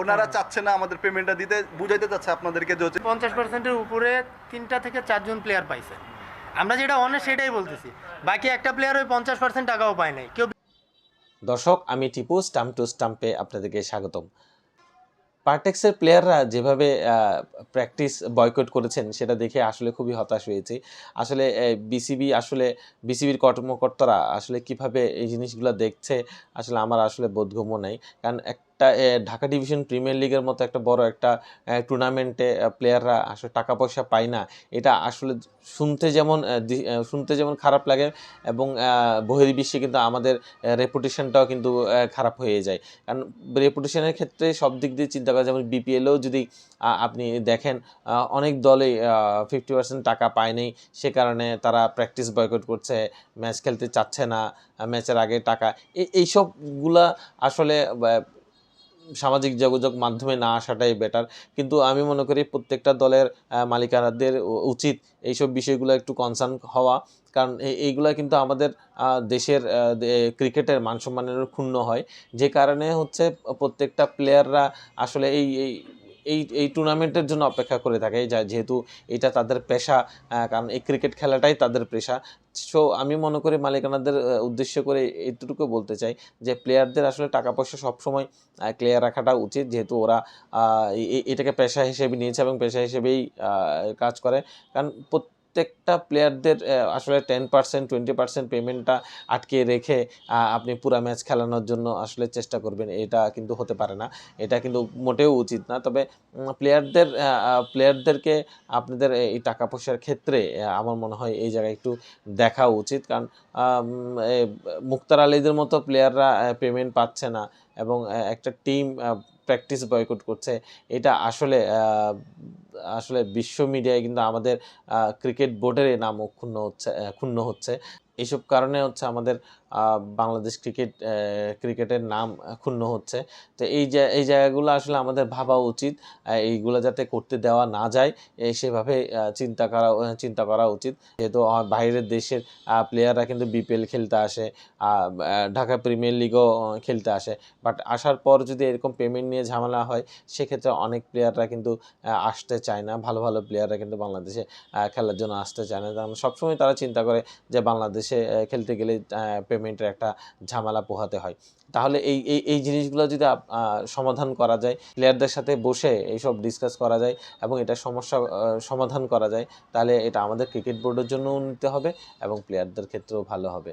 ওনারা চাচ্ছে না আমাদের পেমেন্টটা দিতে বুঝাইতে চাচ্ছে আপনাদেরকে যে হচ্ছে পঞ্চাশ পার্সেন্টের উপরে তিনটা থেকে চারজন প্লেয়ার পাইছে। আমরা যেটা অনেক সেটাই বলতেছি। বাকি একটা প্লেয়ার ওই পঞ্চাশ পার্সেন্ট টাকাও পায় নাই। কেউ দর্শক আমি টিপু স্টাম্প টু স্টাম্পে আপনাদেরকে স্বাগতম। পার্টেক্সের প্লেয়াররা যেভাবে প্র্যাকটিস বয়কট করেছেন, সেটা দেখে আসলে খুবই হতাশ হয়েছি। আসলে বিসিবি আসলে বিসিবির কর্মকর্তারা আসলে কীভাবে এই জিনিসগুলো দেখছে, আসলে আমার আসলে বোধগম্য নাই। কারণ একটা ঢাকা ডিভিশন প্রিমিয়ার লিগের মতো একটা বড় একটা টুর্নামেন্টে প্লেয়াররা আসলে টাকা পয়সা পায় না। এটা আসলে শুনতে যেমন শুনতে যেমন খারাপ লাগে এবং বহির্বিশ্বে কিন্তু আমাদের রেপুটেশনটাও কিন্তু খারাপ হয়ে যায়। কারণ রেপুটেশনের ক্ষেত্রে সব দিক দিয়ে চিন্তা করা যেমন বিপিএলেও যদি আপনি দেখেন অনেক দলেই ফিফটি পার্সেন্ট টাকা পায়নি সে কারণে তারা প্র্যাকটিস বয়কট করছে ম্যাচ খেলতে চাচ্ছে না ম্যাচের আগে টাকা। এই- এইসবগুলা আসলে সামাজিক যোগাযোগ মাধ্যমে না আসাটাই বেটার কিন্তু আমি মনে করি প্রত্যেকটা দলের মালিকানাদের উচিত এইসব বিষয়গুলো একটু কনসার্ন হওয়া। কারণ এইগুলো কিন্তু আমাদের দেশের ক্রিকেটের মান সম্মানের ক্ষুণ্ণ হয়। যে কারণে হচ্ছে প্রত্যেকটা প্লেয়াররা আসলে এই এই এই এই টুর্নামেন্টের জন্য অপেক্ষা করে থাকে যা যেহেতু এটা তাদের পেশা কারণ এই ক্রিকেট খেলাটাই তাদের পেশা। সো আমি মনে করি মালিকানাদের উদ্দেশ্য করে এতটুকু বলতে চাই যে প্লেয়ারদের আসলে টাকা পয়সা সবসময় ক্লিয়ার রাখাটা উচিত, যেহেতু ওরা এটাকে পেশা হিসেবে নিয়েছে এবং পেশা হিসেবেই কাজ করে। কারণ প্রত্যেকটা প্লেয়ারদের আসলে টেন পার্সেন্ট টোয়েন্টি পার্সেন্ট পেমেন্টটা আটকে রেখে আপনি পুরা ম্যাচ খেলানোর জন্য আসলে চেষ্টা করবেন। এটা কিন্তু হতে পারে না। এটা কিন্তু মোটেও উচিত না। তবে প্লেয়ারদের প্লেয়ারদেরকে আপনাদের এই টাকা পয়সার ক্ষেত্রে আমার মনে হয় এই জায়গায় একটু দেখা উচিত। কারণ মুক্তার আলীদের মতো প্লেয়াররা পেমেন্ট পাচ্ছে না এবং একটা টিম প্র্যাকটিস বয়কট করছে। এটা আসলে আসলে বিশ্ব মিডিয়ায় কিন্তু আমাদের ক্রিকেট বোর্ডের এই নাম ক্ষুণ্ণ হচ্ছে ক্ষুণ্ণ হচ্ছে। এইসব কারণে হচ্ছে আমাদের বাংলাদেশ ক্রিকেট ক্রিকেটের নাম ক্ষুণ্ণ হচ্ছে। তো এই এই জায়গাগুলো আসলে আমাদের ভাবা উচিত এইগুলো যাতে করতে দেওয়া না যায় সেভাবে চিন্তা করা চিন্তা করা উচিত। যেহেতু বাইরের দেশের প্লেয়াররা কিন্তু বিপিএল খেলতে আসে ঢাকা প্রিমিয়ার লিগও খেলতে আসে। বাট আসার পর যদি এরকম পেমেন্ট নিয়ে ঝামেলা হয়, সেক্ষেত্রে অনেক প্লেয়াররা কিন্তু আসতে চায় না, ভালো ভালো প্লেয়াররা কিন্তু বাংলাদেশে খেলার জন্য আসতে চায় না। কারণ সবসময় তারা চিন্তা করে যে বাংলাদেশে খেলতে গেলে পেমেন্টের একটা ঝামেলা পোহাতে হয়। তাহলে এই এই এই জিনিসগুলো যদি সমাধান করা যায় প্লেয়ারদের সাথে বসে এইসব ডিসকাস করা যায় এবং এটা সমস্যা সমাধান করা যায়, তাহলে এটা আমাদের ক্রিকেট বোর্ডের জন্যও নিতে হবে এবং প্লেয়ারদের ক্ষেত্রেও ভালো হবে।